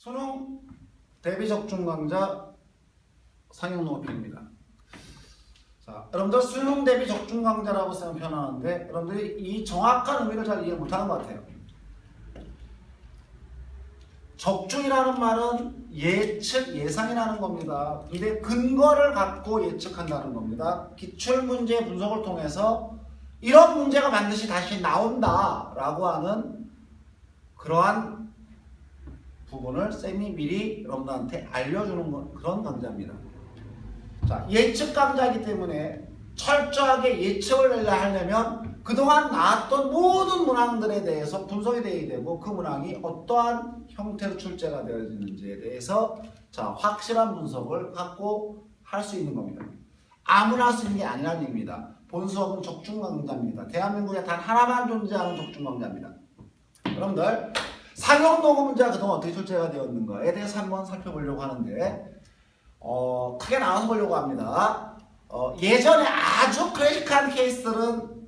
수능 대비 적중 강좌 상용 높이입니다. 자, 여러분들 수능 대비 적중 강좌라고 쓰면 편하는데 여러분들이 이 정확한 의미를 잘 이해 못하는 것 같아요. 적중이라는 말은 예측, 예상이라는 겁니다. 근데 근거를 갖고 예측한다는 겁니다. 기출 문제 분석을 통해서 이런 문제가 반드시 다시 나온다라고 하는 그러한 부분을 쌤이 미리 여러분들한테 알려주는 건 그런 강좌입니다. 자, 예측 강좌이기 때문에 철저하게 예측을 하려면 그동안 나왔던 모든 문항들에 대해서 분석이 되어야 되고 그 문항이 어떠한 형태로 출제가 되어지는지에 대해서 자, 확실한 분석을 갖고 할 수 있는 겁니다. 아무나 있는 게 아니라는 얘기입니다. 본 수업은 적중 강좌입니다. 대한민국에 단 하나만 존재하는 적중 강좌입니다. 여러분들 상용 녹음 문제가 그동안 어떻게 출제가 되었는가에 대해서 한번 살펴보려고 하는데 어, 크게 나눠서 보려고 합니다. 어, 예전에 아주 클래식한 케이스들은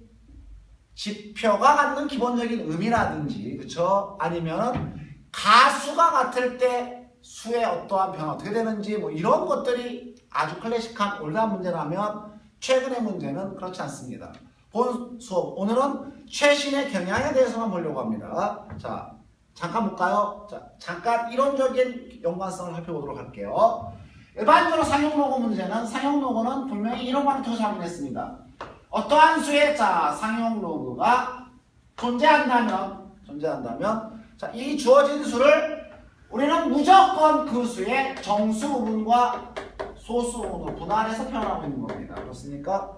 지표가 갖는 기본적인 의미라든지 그쵸? 아니면 가수가 같을 때 수의 어떠한 변화 어떻게 되는지 뭐 이런 것들이 아주 클래식한 올드한 문제라면 최근의 문제는 그렇지 않습니다. 본 수업 오늘은 최신의 경향에 대해서만 보려고 합니다. 자 잠깐 볼까요? 자 잠깐 이론적인 연관성을 살펴보도록 할게요. 일반적으로 상용 로고 문제는 상용 로고는 분명히 이론만을 통해서 확인했습니다. 어떠한 수의 자 상용 로그가 존재한다면 존재한다면 자 이 주어진 수를 우리는 무조건 그 수의 정수 부분과 소수 부분으로 분할해서 표현하고 있는 겁니다. 그렇습니까?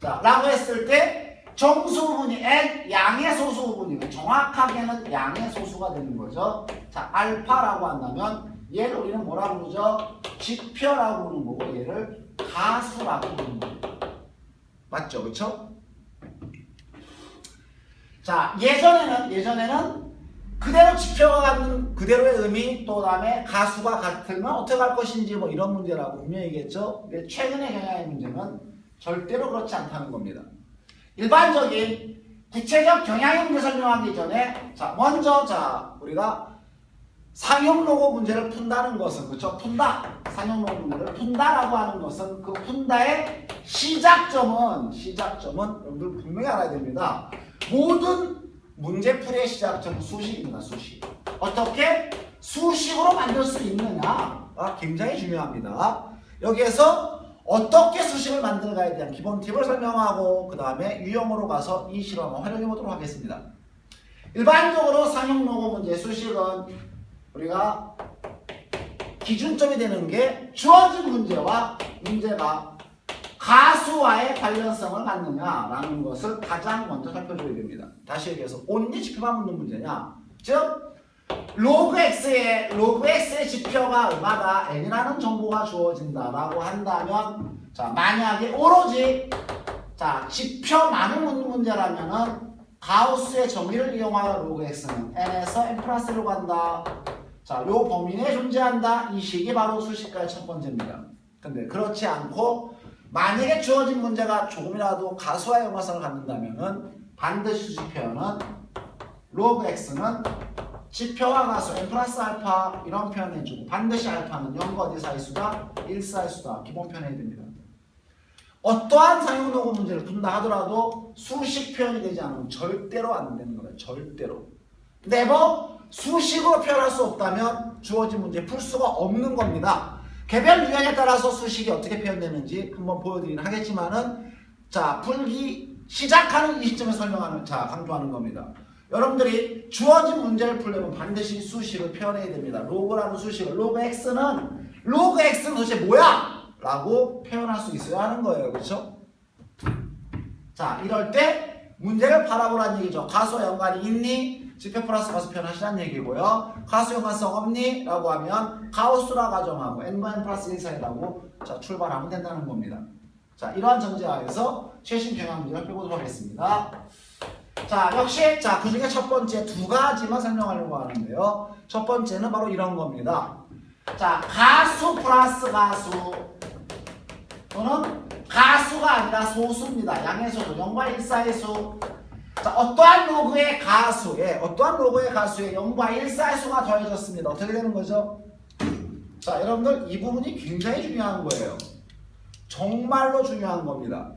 자 라고 했을 때 정수 부분이 n 양의 소수 부분이고 정확하게는 양의 소수가 되는 거죠. 자 알파라고 한다면 얘를 우리는 뭐라 부르죠? 지표라고 부르는 거고 얘를 가수라고 부르는 겁니다. 맞죠? 그쵸? 자, 예전에는, 예전에는 그대로 지표가 갖는 그대로의 의미, 또 다음에 가수가 같으면 어떻게 할 것인지 뭐 이런 문제라고 분명히 얘기했죠? 근데 최근의 경향의 문제는 절대로 그렇지 않다는 겁니다. 일반적인 구체적 경향의 문제 설명하기 전에, 자, 먼저, 자, 우리가 상용 로고 문제를 푼다는 것은 그렇죠? 푼다. 상용 로고 문제를 푼다라고 하는 것은 그 푼다의 시작점은 시작점은 여러분들 분명히 알아야 됩니다. 모든 문제풀이의 시작점은 수식입니다. 수식. 어떻게 수식으로 만들 수 있느냐 가 굉장히 중요합니다. 여기에서 어떻게 수식을 만들어 가야 대한 기본 팁을 설명하고 그 다음에 유형으로 가서 이 실험을 활용해 보도록 하겠습니다. 일반적으로 상용 로고 문제 수식은 우리가 기준점이 되는 게 주어진 문제와 문제가 가수와의 관련성을 갖느냐라는 것을 가장 먼저 살펴줘야 됩니다. 다시 얘기해서 온리 지표만 묻는 문제냐? 즉 로그 x의 로그 x의 지표가 얼마다 n이라는 정보가 주어진다라고 한다면 자 만약에 오로지 자 지표만을 묻는 문제라면은 가우스의 정의를 이용하여 로그 x는 n에서 n 플러스로 간다. 자, 요 범위 내에 존재한다. 이 식이 바로 수식가의 첫 번째입니다. 근데 그렇지 않고 만약에 주어진 문제가 조금이라도 가수와의 연관성을 갖는다면은 반드시 수식표현은 로그 x는 지표와 가수 n 플러스 알파 이런 표현해 주고 반드시 알파는 0과 어디 사이수다 1 사이수다 기본 표현해야 됩니다. 어떠한 상용 로고 문제를 푼다 하더라도 수식 표현이 되지 않으면 절대로 안 되는 거예요. 절대로. 네버 수식으로 표현할 수 없다면 주어진 문제 풀 수가 없는 겁니다. 개별 유형에 따라서 수식이 어떻게 표현되는지 한번 보여드리긴 하겠지만은 자 풀기 시작하는 이 시점에 설명하는 자 강조하는 겁니다. 여러분들이 주어진 문제를 풀려면 반드시 수식을 표현해야 됩니다. 로그라는 수식을 로그 x는 로그 x는 도대체 뭐야? 라고 표현할 수 있어야 하는 거예요. 그렇죠? 자 이럴 때 문제를 바라보라는 얘기죠. 가수와 연관이 있니? 지표 플러스 가수 표현하시라는 얘기고요. 가수 연관성 없니? 라고 하면 가우스라 가정하고 n과 n 플러스 1 사이라고 자, 출발하면 된다는 겁니다. 자 이러한 전제하에서 최신 경향 문제를 펴보도록 하겠습니다. 자 역시 자 그 중에 첫 번째 두 가지만 설명하려고 하는데요. 첫 번째는 바로 이런 겁니다. 자 가수 플러스 가수 또는 가수가 아니라 소수입니다. 양의 소수, 0과 1 사이의 수. 자, 어떠한 로그의 가수에 어떠한 로그의 가수에 0과 1 사이수가 더해졌습니다. 어떻게 되는 거죠? 자, 여러분들 이 부분이 굉장히 중요한 거예요. 정말로 중요한 겁니다.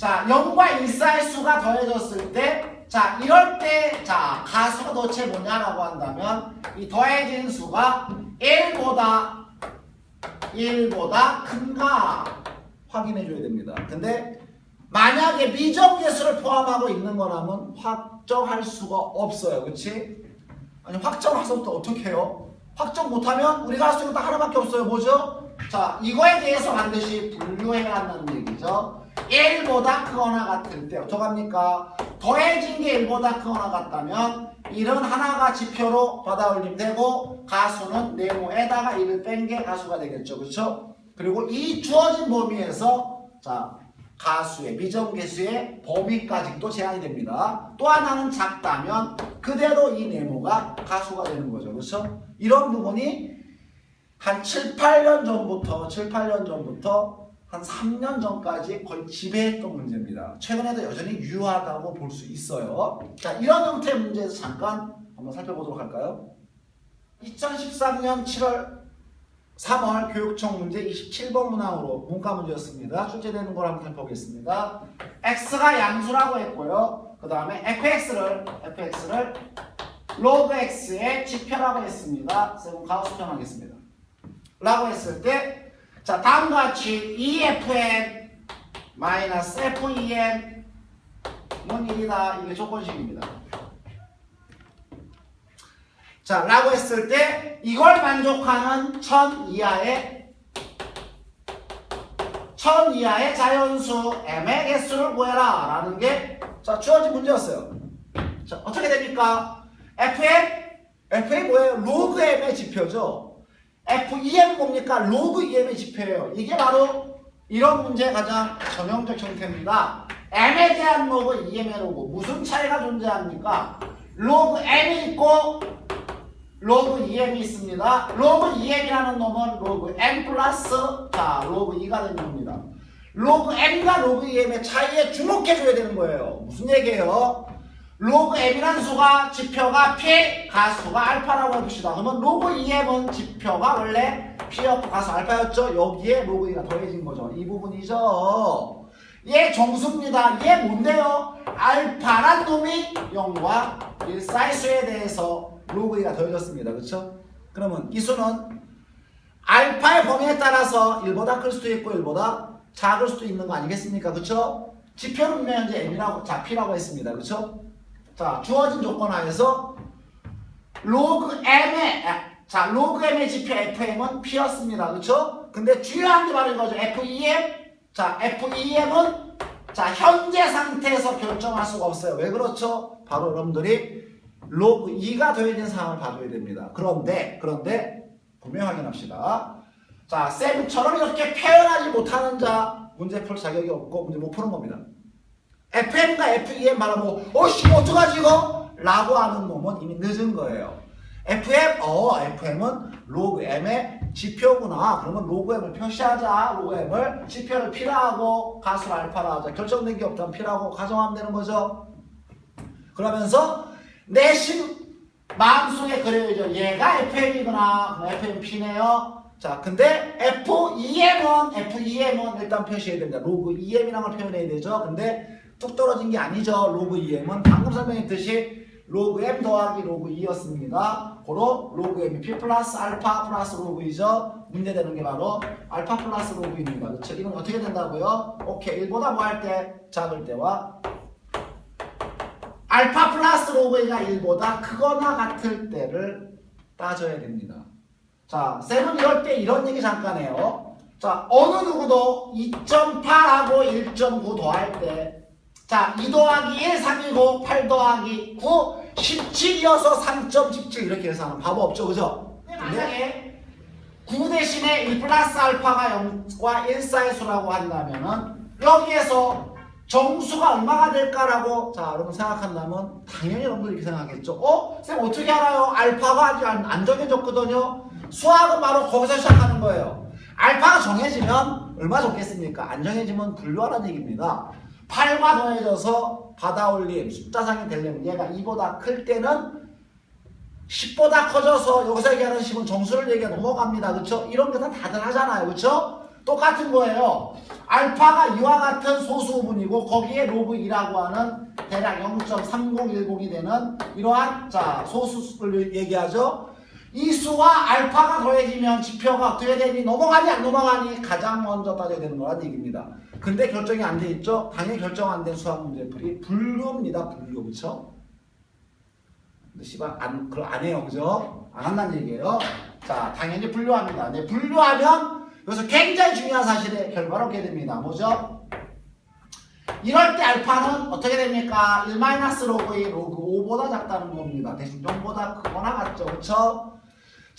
자, 0과 1 사이수가 더해졌을 때, 자, 이럴 때, 자, 가수가 도대체 뭐냐라고 한다면, 이 더해진 수가 1보다, 1보다 큰가 확인해 줘야 됩니다. 근데, 만약에 미정계수를 포함하고 있는 거라면 확정할 수가 없어요. 그치? 아니, 확정해서부터 어떻게 해요? 확정 못하면 우리가 할 수 있는 거 하나밖에 없어요. 뭐죠? 자, 이거에 대해서 반드시 분류해야 한다는 얘기죠. 1보다 크거나 같을 때 어떡합니까? 더해진 게 1보다 크거나 같다면 1은 하나가 지표로 받아 올림 되고 가수는 네모에다가 1을 뺀 게 가수가 되겠죠. 그렇죠? 그리고 이 주어진 범위에서 자 가수의 미정계수의 범위까지도 제한이 됩니다. 또 하나는 작다면 그대로 이 네모가 가수가 되는 거죠. 그렇죠? 이런 부분이 한 7, 8년 전부터 7, 8년 전부터 한 3년 전까지 거의 지배했던 문제입니다. 최근에도 여전히 유효하다고 볼 수 있어요. 자, 이런 형태의 문제에서 잠깐 한번 살펴보도록 할까요? 2013년 7월 3월 교육청 문제 27번 문항으로 문과 문제였습니다. 출제되는 걸 한번 살펴보겠습니다. x가 양수라고 했고요. 그 다음에 fx를 fx를 로그 x의 지표라고 했습니다. 쌤은 가우스 표현하겠습니다. 라고 했을 때 자, 다음과 같이 EFN 마이너스 FEN 는 1이다. 이게 조건식입니다. 자, 라고 했을 때 이걸 만족하는 1000 이하의 1000 이하의 자연수 m의 개수를 구해라 라는 게 자, 주어진 문제였어요. 자, 어떻게 됩니까? fm fm 뭐예요? 로그 m의 지표죠. FEM 뭡니까? 로그 EM의 지표예요. 이게 바로 이런 문제의 가장 전형적 형태입니다. M에 대한 로그, EM의 로그. 무슨 차이가 존재합니까? 로그 M이 있고 로그 EM이 있습니다. 로그 EM이라는 놈은 로그 M 플러스 자 로그 2가 되는 겁니다. 로그 M과 로그 EM의 차이에 주목해줘야 되는 거예요. 무슨 얘기예요? 로그 m이라는 수가 지표가 p 가수가 알파라고 해봅시다. 그러면 로그 2m은 지표가 원래 p였고 가수 알파였죠. 여기에 로그 2가 더해진 거죠. 이 부분이죠. 얘 정수입니다. 얘 뭔데요? 알파란 놈이 0과 1 사이수에 대해서 로그 2가 더해졌습니다. 그렇죠? 그러면 이 수는 알파의 범위에 따라서 1보다 클 수도 있고 1보다 작을 수도 있는 거 아니겠습니까? 그렇죠? 지표는 현재 m이라고 자 p라고 했습니다. 그렇죠? 자, 주어진 조건 하에서 로그 m의 아, 자, 로그 m의 지표 fm은 p였습니다. 그렇죠? 근데 중요한 게 바로 이거죠. fem. 자, fem은 자, 현재 상태에서 결정할 수가 없어요. 왜 그렇죠? 바로 여러분들이 로그 2가 더해진 상황을 봐줘야 됩니다. 그런데 그런데 분명 확인합시다. 자, 쌤처럼 이렇게 표현하지 못하는 자 문제 풀 자격이 없고 문제 못 푸는 겁니다. FM과 FEM 말하고 어씨 어떡하지 이거? 라고 하는 놈은 이미 늦은 거예요. FM, 어 FM은 로그 M의 지표구나. 그러면 로그 M을 표시하자. 로그 M을 지표를 P라고 가수 알파라 하자. 결정된 게 없다면 P라고 가정하면 되는 거죠. 그러면서 내 심 마음속에 그려야죠. 얘가 FM이구나. FM P네요. 자, 근데 FEM은 FEM은 일단 표시해야 됩니다. 로그 EM이라는 걸 표현해야 되죠. 근데 뚝 떨어진 게 아니죠. 로그 2m은 방금 설명했듯이 로그 m 더하기 로그 2였습니다. 고로 로그 m이 p 플러스 알파 플러스 로그 2죠. 문제되는 게 바로 알파 플러스 로그 2입니다. 그렇죠? 이건 어떻게 된다고요? 오케이. 1보다 뭐 할 때? 작을 때와 알파 플러스 로그 2가 1보다 크거나 같을 때를 따져야 됩니다. 자, 쌤은 이럴 때 이런 얘기 잠깐 해요. 자, 어느 누구도 2.8하고 1.9 더할 때 자, 2 더하기 1, 3이고 8 더하기 9, 17이어서 3.17 이렇게 해서 하는 바보 없죠, 그죠? 만약에 9 대신에 1 플러스 알파가 0과 1 사이 수라고 한다면은 여기에서 정수가 얼마가 될까라고 자 여러분 생각한다면 당연히 여러분들 이렇게 생각하겠죠. 어? 쌤 어떻게 알아요? 알파가 아직 안, 안 정해졌거든요. 수학은 바로 거기서 시작하는 거예요. 알파가 정해지면 얼마 좋겠습니까? 안 정해지면 분류하라는 얘기입니다. 8과 더해져서 받아올림 숫자상이 되려면 얘가 2보다 클 때는 10보다 커져서 여기서 얘기하는 10은 정수를 얘기해 넘어갑니다. 그쵸? 이런 게다 다들 하잖아요. 그쵸? 똑같은 거예요. 알파가 이와 같은 소수분이고 거기에 로그 2라고 하는 대략 0.3010이 되는 이러한 자 소수를 얘기하죠. 이 수와 알파가 더해지면 지표가 어떻게 되니 넘어가니 안 넘어가니 가장 먼저 따져야 되는 거란 얘기입니다. 근데 결정이 안 돼 있죠? 당연히 결정 안 된 수학 문제 풀이 분류입니다. 분류 그쵸? 근데 씨발 안 그걸 안 해요, 그죠? 안 한다는 얘기예요. 자, 당연히 분류합니다. 네, 분류하면 여기서 굉장히 중요한 사실의 결과를 얻게 됩니다. 뭐죠? 이럴 때 알파는 어떻게 됩니까? 1 로그 2 로그 5보다 작다는 겁니다. 대신 0보다 크거나 같죠, 그렇죠?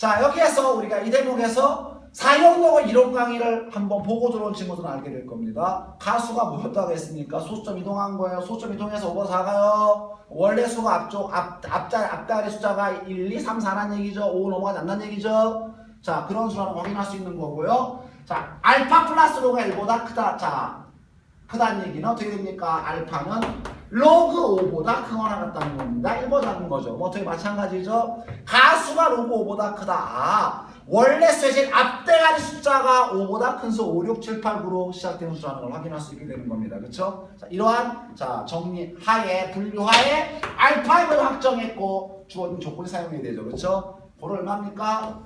자, 여기에서 우리가 이 대목에서 사용로그 이론 강의를 한번 보고 들어온 친구들은 알게 될 겁니다. 가수가 뭐였다고 했습니까? 소수점 이동한 거예요. 소수점 이동해서 5가 4가요. 원래 수가 앞쪽, 앞, 앞자, 앞다리 숫자가 1, 2, 3, 4라는 얘기죠. 5 넘어가지 않는 얘기죠. 자, 그런 수라는 확인할 수 있는 거고요. 자, 알파 플러스 로가 1보다 크다. 자, 크다는 얘기는 어떻게 됩니까? 알파는 로그 5보다 크거나 같다는 겁니다. 1보다 작은 거죠. 뭐 어떻게 마찬가지죠? 가수가 로그 5보다 크다. 아, 원래 셋의 앞대가리 숫자가 5보다 큰 수 5, 6, 7, 8, 9로 시작되는 수라는 걸 확인할 수 있게 되는 겁니다. 그렇죠? 자, 이러한 자 정리 하에 분류하에 알파임을 확정했고 주어진 조건이 사용해야 되죠. 그렇죠? 고를 얼마입니까?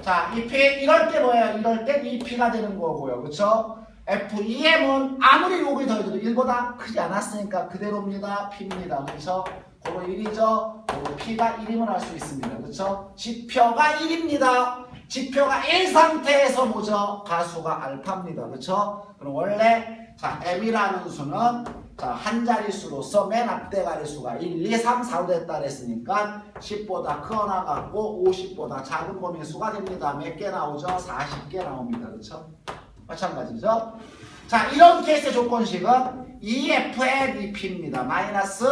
자, 이 P 이럴 때 뭐예요? 이럴 때 이 P가 되는 거고요. 그렇죠? FEM은 아무리 로그이 더해도 1보다 크지 않았으니까 그대로입니다. P입니다. 그렇죠? 고로 1이죠. 고로 P가 1임을 할수 있습니다. 그렇죠? 지표가 1입니다. 지표가 1 상태에서 뭐죠? 가수가 알파입니다. 그렇죠? 그럼 원래 자 M이라는 수는 자, 한 자릿수로서 맨 앞대가리 수가 1, 2, 3, 4로 됐다 그랬으니까 10보다 크거나 같고 50보다 작은 범위 수가 됩니다. 몇 개 나오죠? 40개 나옵니다. 그렇죠? 마찬가지죠? 자, 이런 케이스의 조건식은 EF의 DP입니다. 마이너스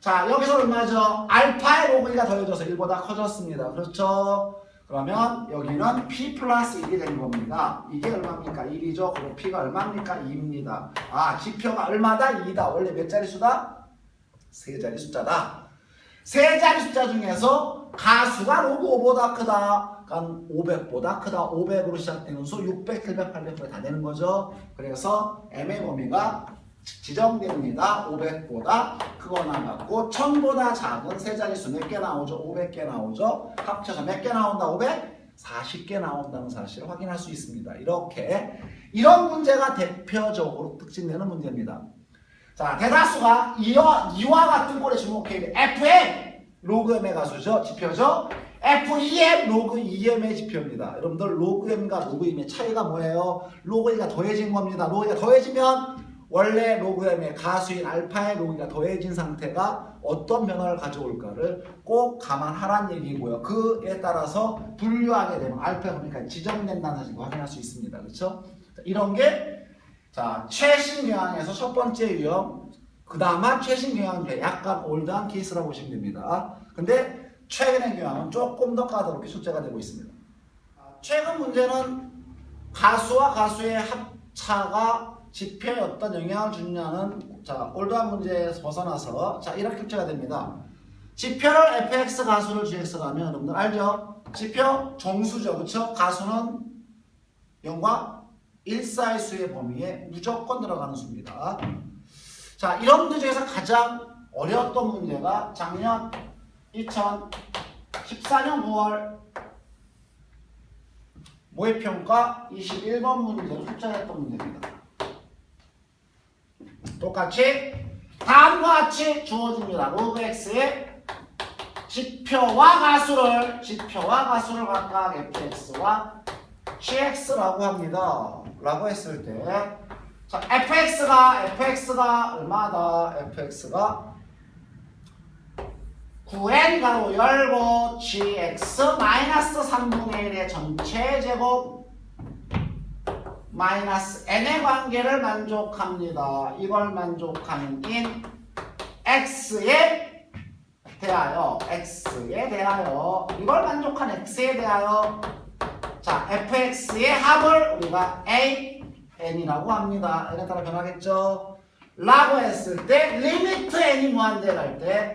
자, 여기서 얼마죠? 알파의 로그가 더해져서 1보다 커졌습니다. 그렇죠? 그러면 여기는 P 플러스 1이 된 겁니다. 이게 얼마입니까? 1이죠. 그리고 P가 얼마입니까? 2입니다. 아, 지표가 얼마다? 2다. 원래 몇 자리 수다? 세 자리 숫자다. 세 자리 숫자 중에서 가수가 로그 5보다 크다. 그러니까 500보다 크다. 500으로 시작되는 수 600, 700, 800까지 다 되는 거죠. 그래서 M의 범위가 지정됩니다. 500보다 크거나 같고 1000보다 작은 세 자릿수 몇 개 나오죠? 500개 나오죠? 합쳐서 몇 개 나온다? 500? 40개 나온다는 사실을 확인할 수 있습니다. 이렇게 이런 문제가 대표적으로 특징되는 문제입니다. 자, 대다수가 이와, 이와 같은 꼴에 주목해야 돼. FM 로그 M의 가수죠. 지표죠. FEM 로그 EM의 지표입니다. 여러분들 로그 M과 로그 M의 차이가 뭐예요? 로그 E가 더해진 겁니다. 로그 E가 더해지면 원래 로그 M의 가수인 알파의 로그가 더해진 상태가 어떤 변화를 가져올까를 꼭 감안하란 얘기고요. 그에 따라서 분류하게 되면 알파 보니까 지정된다는 사실을 확인할 수 있습니다. 그렇죠? 이런 게 자, 최신 경향에서 첫 번째 유형, 그 다음은 최신 경향인데 약간 올드한 케이스라고 보시면 됩니다. 근데 최근의 경향은 조금 더 까다롭게 숙제가 되고 있습니다. 최근 문제는 가수와 가수의 합차가 지표에 어떤 영향을 주느냐는 자, 올드한 문제에서 벗어나서 자, 이렇게 숙제가 됩니다. 지표를 fx 가수를 gx로 하면 여러분들 알죠? 지표 정수죠. 그렇죠? 가수는 0과 1사의 수의 범위에 무조건 들어가는 수입니다. 자, 이런 문제 중에서 가장 어려웠던 문제가 작년 2014년 9월 모의평가 21번 문제로 숙제했던 문제입니다. 똑같이 다음과 같이 주어집니다. 로그 x의 지표와 가수를 지표와 가수를 각각 fx와 gx라고 합니다. 라고 했을 때 자, fx가 fx가 얼마다? fx가 9n 가로 열고 gx 마이너스 3분의 1의 전체 제곱 마이너스 n의 관계를 만족합니다. 이걸 만족하는 인 x에 대하여 x에 대하여 이걸 만족한 x에 대하여 자 fx의 합을 우리가 a n이라고 합니다. n에 따라 변하겠죠. 라고 했을 때 리미트 n이 무한대 갈 때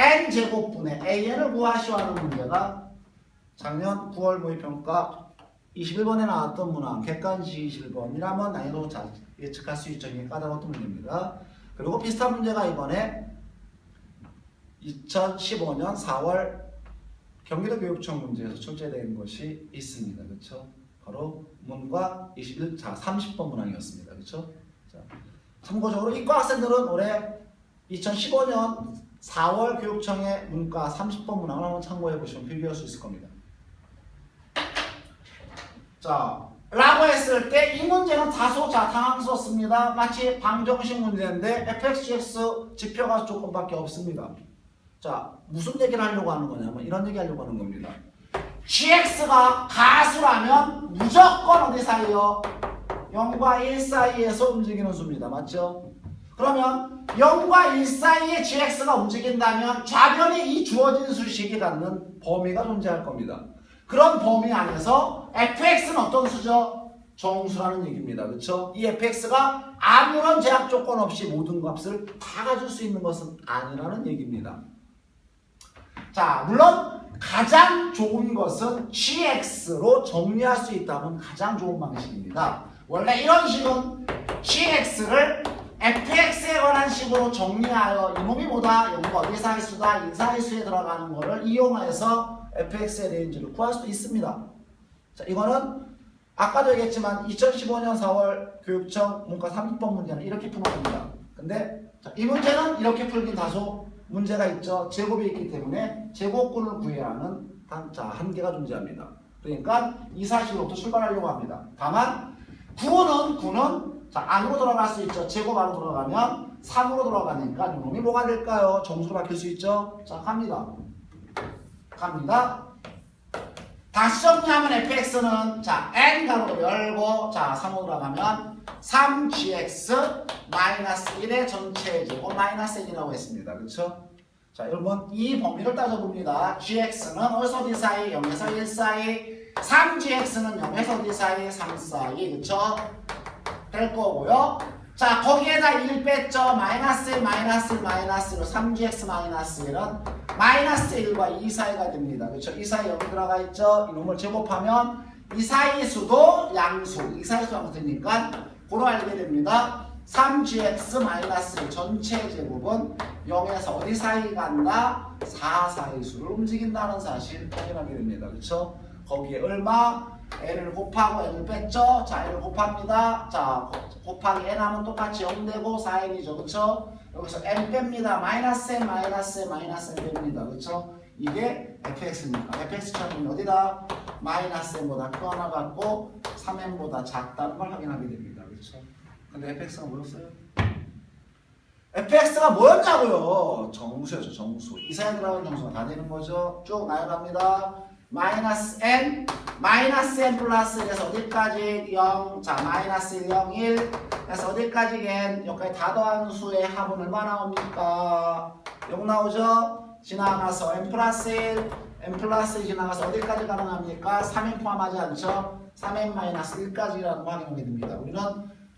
n 제곱분의 an을 구하시오 하는 문제가 작년 9월 모의평가 21번에 나왔던 문항 객관식 21번이라면 난이도 자, 예측할 수 있죠. 이게 까다로웠던 문제입니다. 그리고 비슷한 문제가 이번에 2015년 4월 경기도 교육청 문제에서 출제된 것이 있습니다. 그렇죠? 바로 문과 21, 자 30번 문항이었습니다. 그렇죠? 자, 참고적으로 이과 학생들은 올해 2015년 4월 교육청의 문과 30번 문항을 한번 참고해 보시면 비교할 수 있을 겁니다. 자, 라고 했을 때 이 문제는 다소 자 당황스럽습니다. 마치 방정식 문제인데 fxx 지표가 조금밖에 없습니다. 자, 무슨 얘기를 하려고 하는 거냐면 이런 얘기 하려고 하는 겁니다. gx가 가수라면 무조건 어디 사이요? 0과 1 사이에서 움직이는 수입니다. 맞죠? 그러면 0과 1 사이에 gx가 움직인다면 좌변에 이 주어진 수식이 갖는 범위가 존재할 겁니다. 그런 범위 안에서 fx는 어떤 수죠? 정수라는 얘기입니다. 그렇죠? 이 fx가 아무런 제약 조건 없이 모든 값을 다 가질 수 있는 것은 아니라는 얘기입니다. 자, 물론 가장 좋은 것은 gx로 정리할 수 있다면 가장 좋은 방식입니다. 원래 이런 식은 gx를 fx에 관한 식으로 정리하여 이놈이 뭐다? 여기가 어디 사이수다? 이 사이수에 들어가는 거를 이용해서 fx의 레인지를 구할 수도 있습니다. 자, 이거는 아까도 얘기했지만 2015년 4월 교육청 문과 30번 문제는 이렇게 겁니다. 근데 자, 이 문제는 이렇게 풀긴 다소 문제가 있죠. 제곱이 있기 때문에 제곱근을 구해야 하는 한, 자, 한계가 존재합니다. 그러니까 이 사실로부터 출발하려고 합니다. 다만 9는 9는 자, 안으로 들어갈 수 있죠. 제곱 안으로 들어가면 3으로 들어가니까 이놈이 뭐가 될까요? 정수로 바뀔 수 있죠. 자, 갑니다. 갑니다. 다시 정리하면 fx는 자 n 가로 열고 자 3으로 들어가면 3gx 마이너스 1의 전체 제곱 마이너스 1이라고 했습니다. 그렇죠? 자 여러분 이 범위를 따져봅니다. gx는 어디서 어디 사이 0에서 1 사이 3gx는 0에서 어디 사이 3 사이 그렇죠? 될 거고요. 자 거기에다 1 뺐죠. 마이너스 1 마이너스 1 마이너스 1로 3gx 마이너스 1은 마이너스 1과 2 사이가 됩니다. 그렇죠? 이 사이 여기 들어가 있죠? 이놈을 제곱하면 이 사이 수도 양수, 이 사이 수가 되니까 고로 알게 됩니다. 3gx 마이너스 1 전체 제곱은 0에서 어디 사이 간다? 4 사이 수를 움직인다는 사실 확인하게 됩니다. 그렇죠? 거기에 얼마? n을 곱하고 n을 뺐죠? 자, n을 곱합니다. 자, 곱하기 n 하면 똑같이 0 되고 4n이죠. 그렇죠? 여기서 n 뺍니다. 마이너스 n, 마이너스 n, 마이너스 n 뺍니다. 그렇죠? 이게 fx니까 fx처럼 어디다? 마이너스 n보다 크거나 같고 3n보다 작다는 걸 확인하게 됩니다. 그렇죠? 근데 fx가 뭐였어요? fx가 뭐였냐고요? 정수였죠. 정수. 이 사이에 들어가는 정수가 다 되는 거죠. 쭉 나열합니다. 마이너스 n, 마이너스 n 플러스 1에서 어디까지 0, 자 마이너스 1, 0, 1 그래서 어디까지 n 여기까지 다 더한 수의 합은 얼마 나옵니까? 0 나오죠? 지나가서 n 플러스 1, n 플러스 1 지나가서 어디까지 가능합니까? 3n 포함하지 않죠? 3n 마이너스 1까지라는 거 확인하게 됩니다. 우리는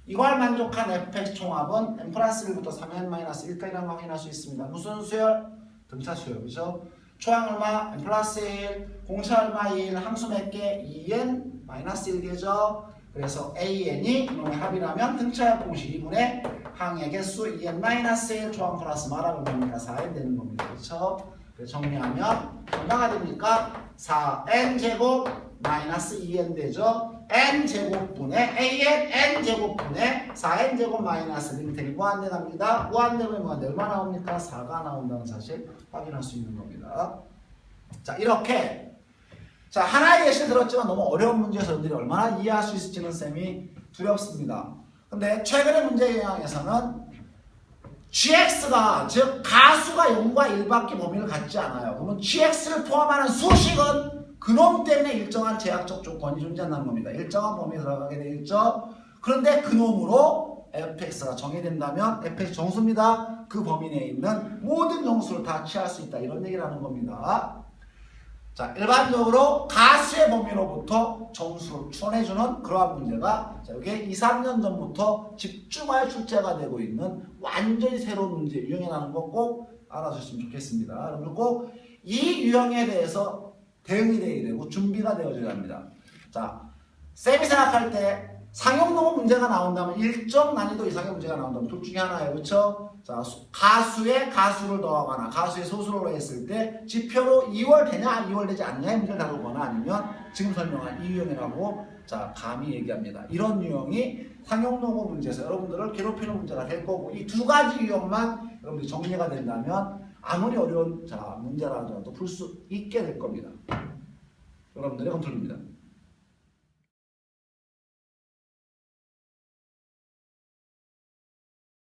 이걸 만족한 fx 총합은 n 플러스 1부터 3n 마이너스 1까지라는 거 확인할 수 있습니다. 무슨 수열? 등차 수열, 그죠? 초항 얼마? n 플러스 1, 공차 얼마 1, 항수 몇 개? 2n 마이너스 1개죠. 그래서 an이 이놈의 합이라면 등차의 공식 2분의 항의 개수 2n 마이너스 1 초항 플러스 말하면 됩니까? 4n 되는 겁니다. 그렇죠? 정리하면 얼마가 됩니까? 4n 제곱 마이너스 2n 되죠. N 제곱분의 an n 제곱분의 4n 제곱 마이너스 리미트이 무한대 갑니다. 무한대면 무한대 얼마 나옵니까? 4가 나온다는 사실 확인할 수 있는 겁니다. 자 이렇게 자 하나의 예시를 들었지만 너무 어려운 문제에서 여러분들이 얼마나 이해할 수 있을지는 쌤이 두렵습니다. 근데 최근의 문제 영향에서는 gx가 즉 가수가 0과 1밖에 범위를 갖지 않아요. 그러면 gx를 포함하는 수식은 그놈 때문에 일정한 제약적 조건이 존재한다는 겁니다. 일정한 범위에 들어가게 되어 있죠. 그런데 그놈으로 fx가 정의된다면 fx 정수입니다. 그 범위 내에 있는 모든 정수를 다 취할 수 있다. 이런 얘기를 하는 겁니다. 자, 일반적으로 가수의 범위로부터 정수를 추론해주는 그러한 문제가 자, 이게 2, 3년 전부터 집중하여 출제가 되고 있는 완전히 새로운 문제 유형이라는 거 꼭 알아주셨으면 좋겠습니다. 여러분 꼭이 유형에 대해서 대응이 되고 준비가 되어져야 합니다. 자, 쌤이 생각할 때 상용농업 문제가 나온다면 일정 난이도 이상의 문제가 나온다면 둘 중에 하나예요. 그렇죠? 자, 수- 가수에 가수를 더하거나 가수에 소수를 했을 때 지표로 2월 되냐 2월 되지 않냐의 문제를 다루거나 아니면 지금 설명한 이 유형이라고 자 감히 얘기합니다. 이런 유형이 상용농업 문제에서 여러분들을 괴롭히는 문제가 될 거고 이 두 가지 유형만 여러분들이 정리가 된다면 아무리 어려운 자 문제라도 풀 수 있게 될 겁니다. 여러분들의 컨트롤입니다.